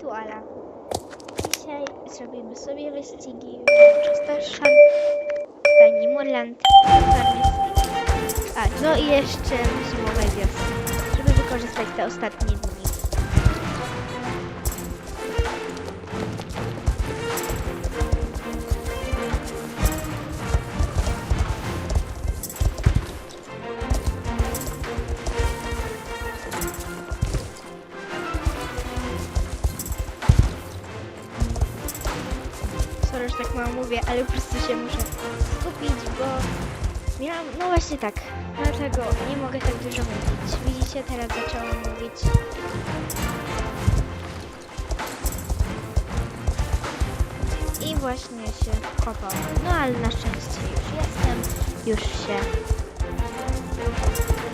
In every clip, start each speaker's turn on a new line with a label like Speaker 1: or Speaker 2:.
Speaker 1: Tuala. Dzisiaj zrobimy sobie wyścigi Moorland, Farmie Street. A, no i jeszcze zimowej wiosny, żeby wykorzystać te ostatnie dni. Mówię, ale po prostu się muszę skupić, bo miałam, no właśnie tak, dlatego nie mogę tak dużo mówić. Widzicie, teraz zaczęłam mówić. I właśnie się kopał. No ale na szczęście już jestem, już się,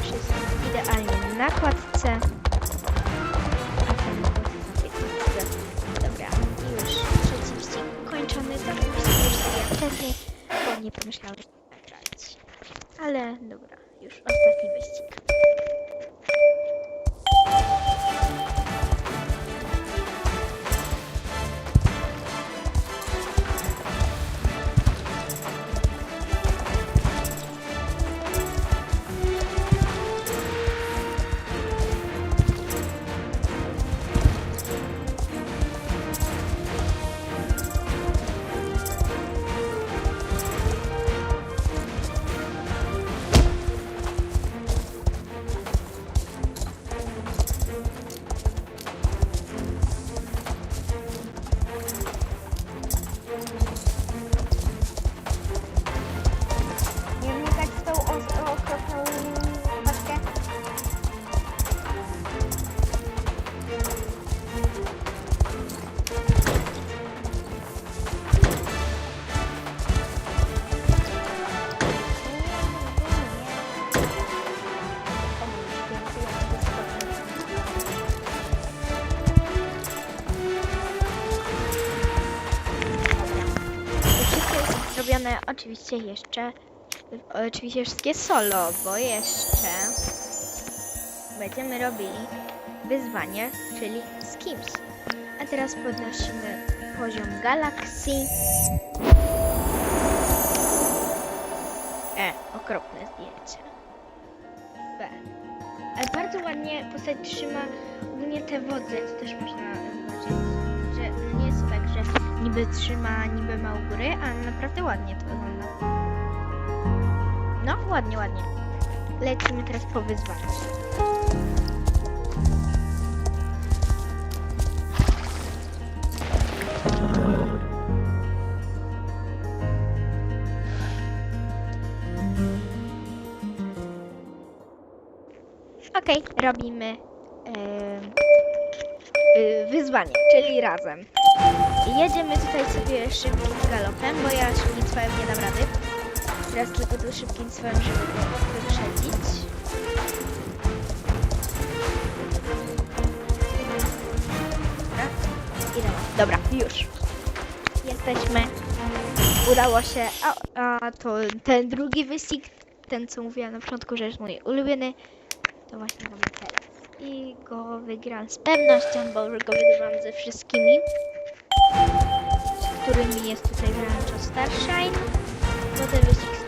Speaker 1: już jestem idealnie na kładce. Kończony. Tak wcześniej, bo nie pomyślałem, że nagrać. Ale dobra, już ostatni wyścig. Oczywiście jeszcze Oczywiście wszystkie solo, bo jeszcze będziemy robili wyzwanie, czyli Skims. A teraz podnosimy poziom galakcji. E, okropne zdjęcie. B. Ale bardzo ładnie postać trzyma ogólnie te wody, to też można zobaczyć, niby trzyma, niby ma u góry, a naprawdę ładnie to wygląda. No, ładnie, ładnie. Lecimy teraz po wyzwanie. Okej, robimy em, y, wyzwanie, czyli razem. Jedziemy tutaj sobie szybkim galopem, bo ja szybkim swoim nie dam rady. Teraz tylko tu szybkim swoim, żeby wyprzedzić. Dobra. Dobra, już. Jesteśmy. Udało się. A, a to ten drugi wyścig, ten co mówiłam na początku, że jest mój ulubiony, to właśnie mamy teraz. I go wygram z pewnością, bo już go wygrywam ze wszystkimi, którymi jest tutaj Rancho Starshine. No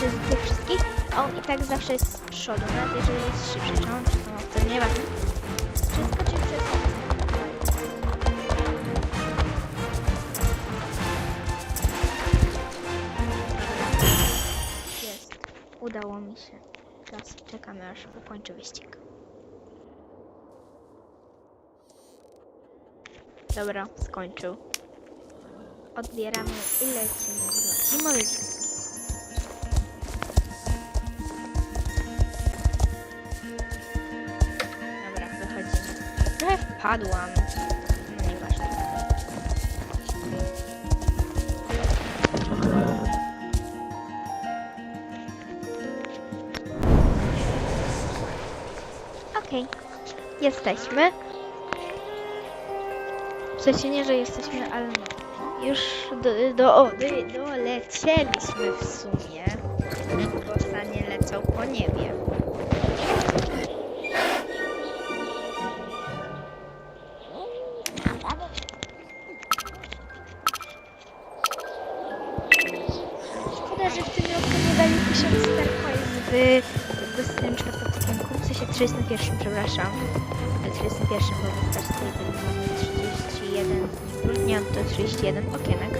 Speaker 1: najszybszy z tych wszystkich, on i tak zawsze jest z przodu, nawet jeżeli jest szybszy, czy on, czy to ma wtedy nie ważne. Wszystko czy przez Jest. Udało mi się. Teraz czekamy aż ukończy wyścig. Dobra, skończył. odbieramy i lecimy do zimowisk. Wpadłam. No. Okej, jesteśmy. W sensie nie, że jesteśmy, ale no, już do, do, o, do, dolecieliśmy w sumie, bo sanie lecą po niebie. 31, przepraszam. 31, bo wystarczy tutaj mamy 31 grudnia, to 31 okienek.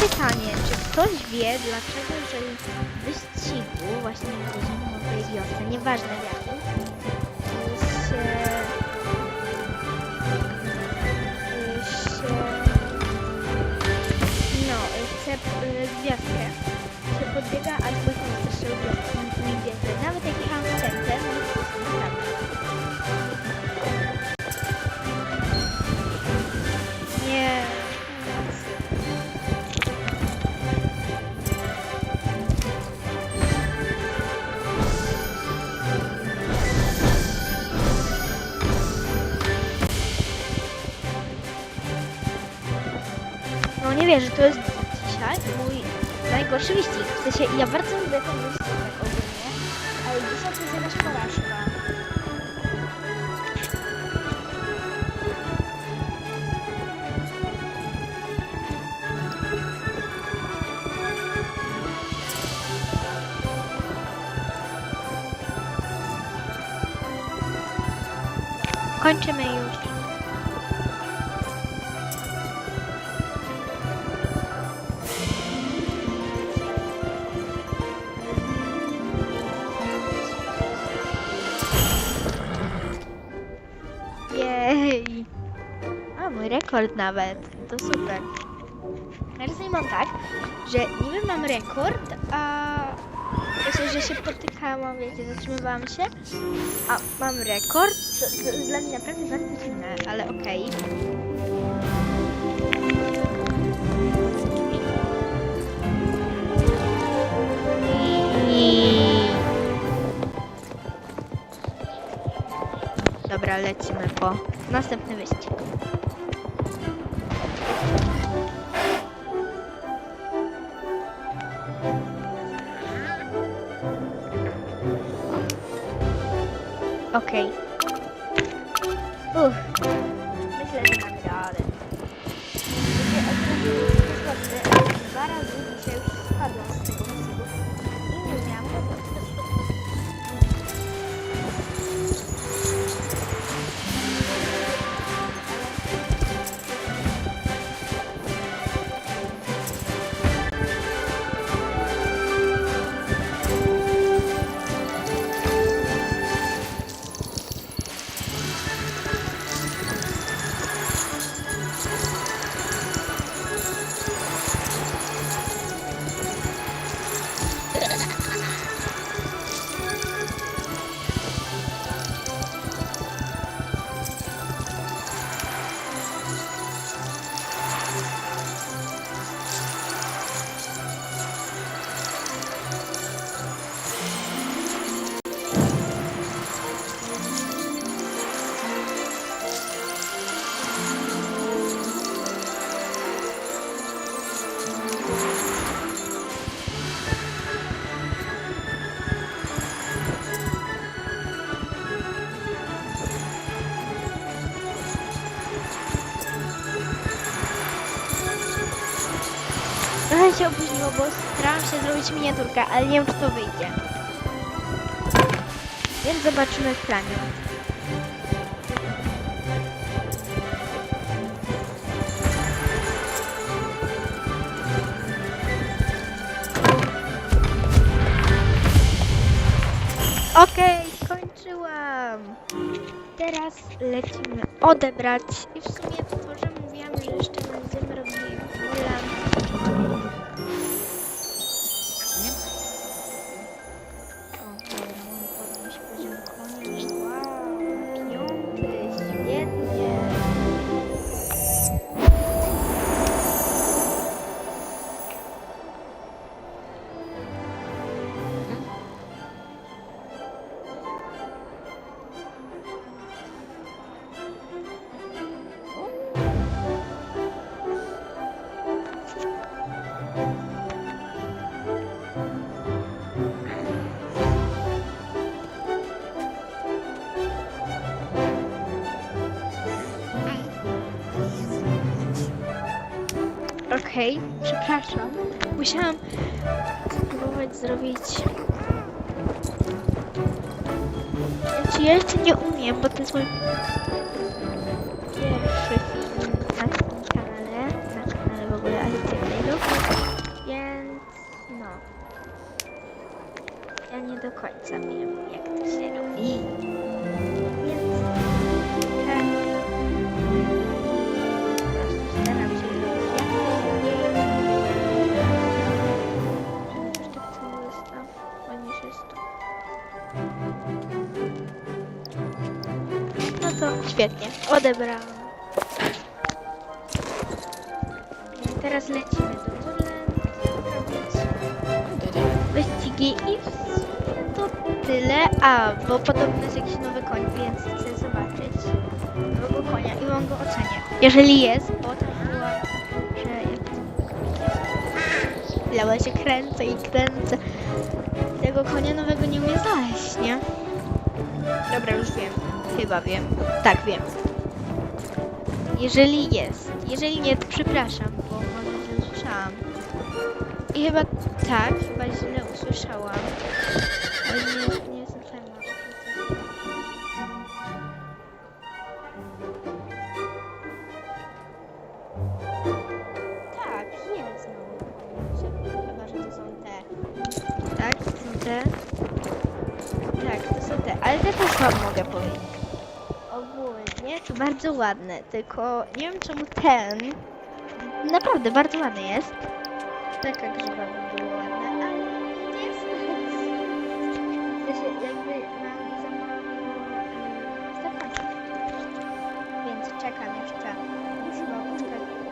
Speaker 1: Pytanie, czy ktoś wie, dlaczego jeżeli w wyścigu właśnie w zimowej wiosce, nieważne w jakim, się, się no, chce y, gwiazdkę, się podbiega, a ktoś nie chce strzelić gwiazdkę, No nie wierzę, to jest dzisiaj mój najgorszy wyścig. W sensie ja bardzo lubię ten wyścig tak ogólnie, ale dzisiaj to jest jakaś porażka. Kończymy Jej! A, mój rekord nawet. To super. Czasami mam tak, że niby mam rekord, a sensie, że się potykałam, wiecie, zatrzymywałam się, a mam rekord, to, to jest dla mnie naprawdę bardzo dziwne, ale okej. I... Dobra, lecimy po następny wyścig. Okej. Uff. Myślę, że damy radę. Dwa razy się opóźniło, bo starałam się zrobić miniaturkę, ale nie wiem, czy to wyjdzie. Więc zobaczymy w planie. Okej, skończyłam. Teraz lecimy odebrać i w sumie Okej, przepraszam. Musiałam spróbować zrobić. Znaczy, ja jeszcze nie umiem, bo to jest mój pierwszy film na tym kanale, na kanale w ogóle Alicja Playroom, więc no. Ja nie do końca wiem, jak to się robi. Świetnie, odebrałam. I Teraz lecimy do robić wyścigi i to tyle. A, bo podobno jest jakiś nowy koń, więc chcę zobaczyć nowego konia i on go ocenię. Jeżeli jest, bo tam była, że Lała się kręcę i kręcę. Tego konia nowego nie umie znaleźć, nie? Dobra, już wiem. Chyba wiem. Tak, wiem. Jeżeli jest. Jeżeli nie, to przepraszam, bo może źle usłyszałam. I chyba tak, chyba źle usłyszałam. Bardzo ładne, tylko nie wiem czemu ten naprawdę bardzo ładny jest. Taka grzyba by była ładna, ale nie jest sensie jakby mam za mało. Więc czekam jeszcze chyba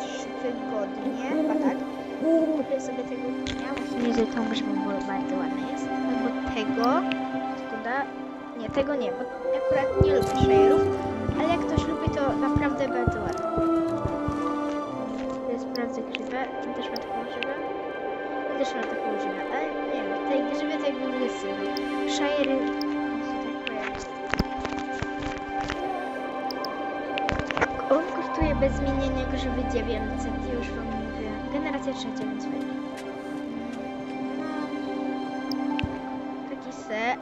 Speaker 1: 3 tygodnie, chyba tak. Kupię sobie tego dnia, właśnie z tą grzybą, bo bardzo ładny jest. Albo tego, szkoda. Nie, tego nie, bo akurat nie lubię share'ów, ale jak ktoś lubi, to naprawdę bardzo ładny. Ja sprawdzę grzybę. Ty też ma taką grzybę? Ja też mam taką grzybę, ale nie wiem, tej grzybie to jakby się tak kojarzy. On kosztuje bez zmienienia grzyby 900, ja już wam mówiłam. Generacja trzecia, więc fajnie.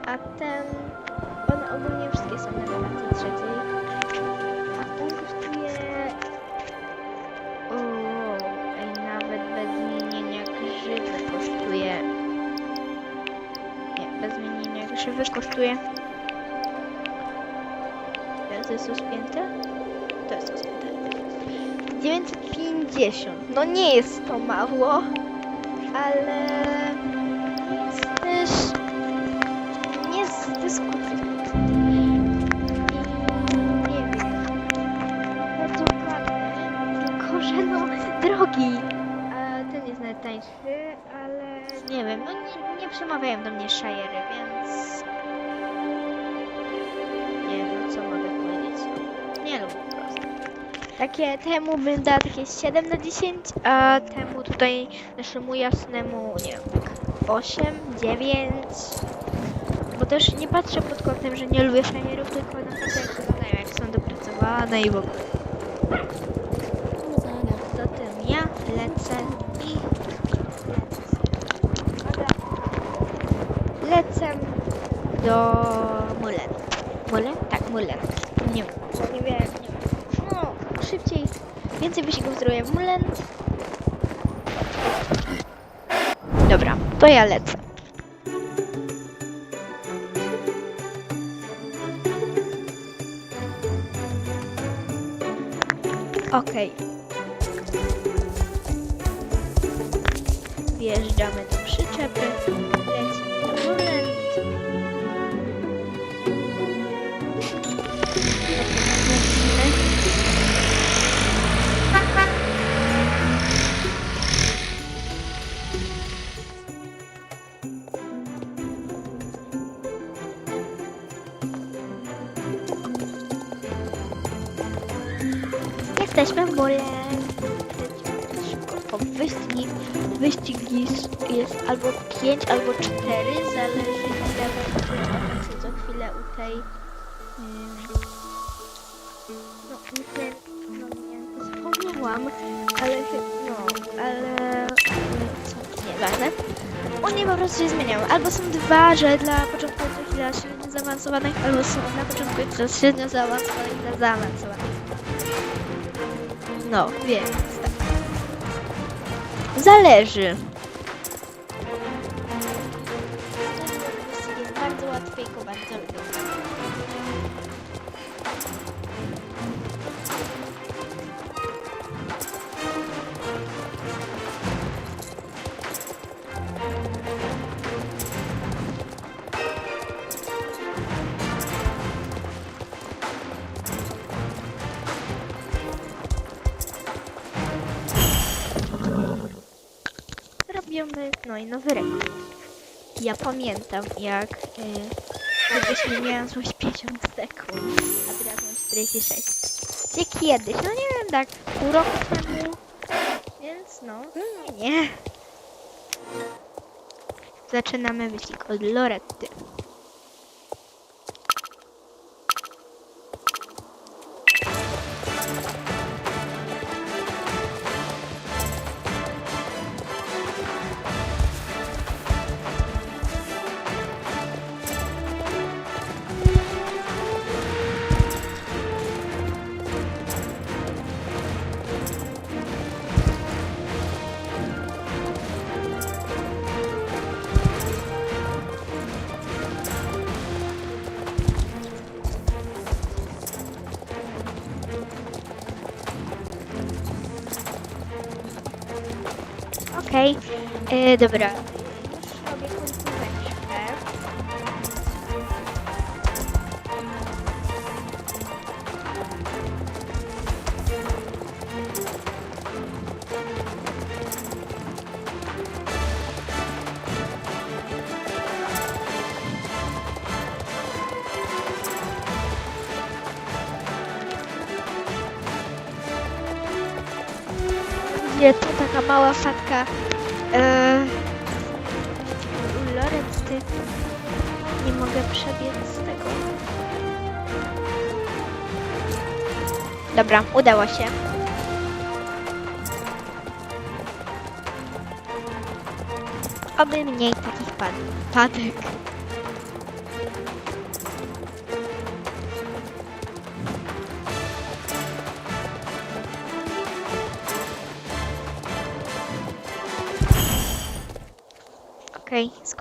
Speaker 1: A ten... One ogólnie zmienienia grzywy kosztuje. Teraz to jest uspięte? To jest uspięte. 950. No nie jest to mało, ale jest też nie zdyskutujące. I nie wiem bardzo ładny, tylko że no drogi. Ten jest nawet tańszy, ale nie wiem, no nie, nie przemawiają do mnie szajery, więc nie no co mogę powiedzieć. Nie lubię po prostu. Takie temu bym dała takie 7 na 10, a temu tutaj naszemu jasnemu, nie wiem, tak 8, 9. Bo też nie patrzę pod kątem, że nie lubię szajerów, tylko naprawdę jak wyglądają, jak są dopracowane i w ogóle. Lecę do Mulen. Mulen? Tak, Mulen. Nie, nie wiem, nie wiem. No, szybciej, więcej wyścigów zrobię w Mulen. Dobra, to ja lecę. Okej. Wjeżdżamy Jesteśmy w. Szybko po wyścigi. Wyścig jest, albo 5, albo 4, zależy ile będzie co chwilę u tej... No, tej... No nie, zapomniałam, ale... No, ale... Co, nieważne. One po prostu się zmieniają. Albo są dwa, że dla początkujących dla średnio zaawansowanych, albo są dla początkujących dla średnio zaawansowanych dla zaawansowanych. No, więc tak. Zależy. Jest bardzo łatwiejko, bardzo lubię. I nowy rekord. Ja pamiętam, jak y, gdybyśmy miałem coś 50 sekund, a teraz mam 46. Gdzie kiedyś, no nie wiem, tak pół roku temu, więc no, nie, nie. Zaczynamy wyścig od Loretty. Okej, e, dobra. Nie mogę przebiec z tego. Dobra, udało się. Oby mniej takich pad padek.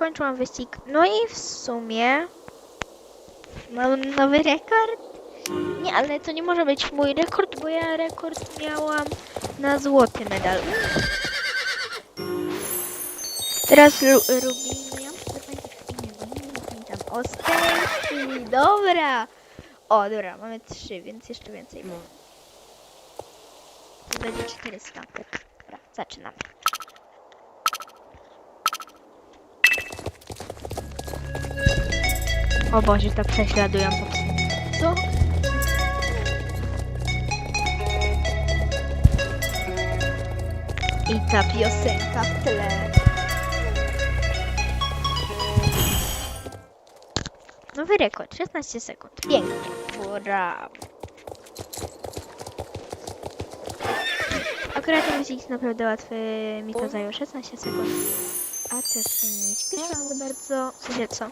Speaker 1: Skończyłam wyścig. No i w sumie mam nowy rekord. Nie, ale to nie może być mój rekord, bo ja rekord miałam na złoty medal. Teraz Ru- Rubin, ja muszę zapamiętać imię, bo nie pamiętam. O, Stacy, dobra. O, dobra, mamy trzy, więc jeszcze więcej. No. To będzie 400. Dobra, zaczynamy. O Boże, to prześladują po prostu. Co? I ta piosenka w tle. Nowy rekord, 16 sekund. Pięknie. Brawo. Akurat ten wyścig jest naprawdę łatwy. Mi to zajęło 16 sekund. a też nie śpieszyłam za bardzo. W sensie co?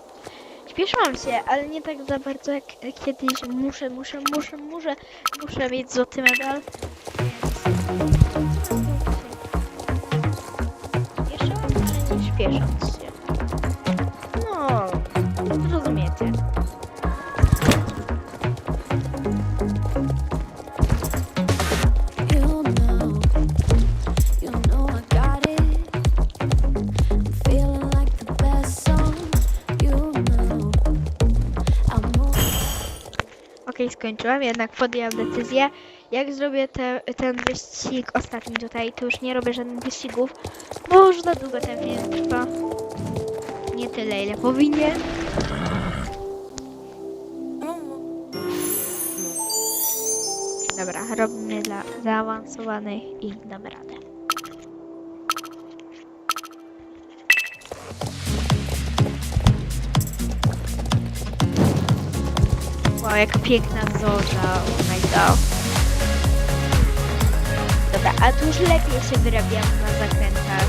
Speaker 1: Śpieszyłam się, ale nie tak za bardzo jak kiedyś. Muszę, muszę, muszę, muszę, muszę mieć złoty medal. Śpieszyłam, ale nie śpiesząc skończyłam, jednak podjęłam decyzję. Jak zrobię te, ten wyścig ostatni tutaj, to już nie robię żadnych wyścigów, bo już za długo ten film trwa. Nie tyle, ile powinien. Dobra, robimy dla zaawansowanych i damy radę. Jaka piękna zorza, oh my god. Dobra, a tu już lepiej się wyrabiam na zakrętach.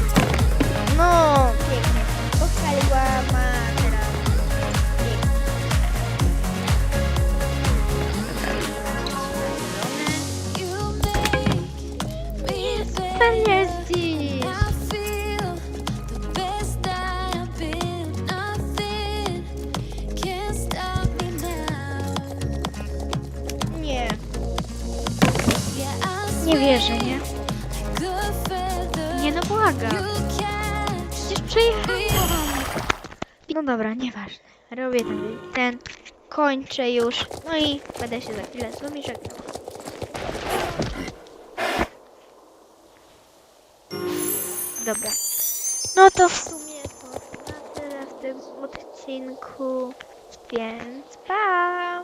Speaker 1: No, pięknie. Pochwaliła ma teraz. Pięknie. Dobra,
Speaker 2: You
Speaker 1: Robię ten, kończę już. No i będę się za chwilę z wami żegnał. Dobra. No to w sumie to na tyle w tym odcinku. Więc pa!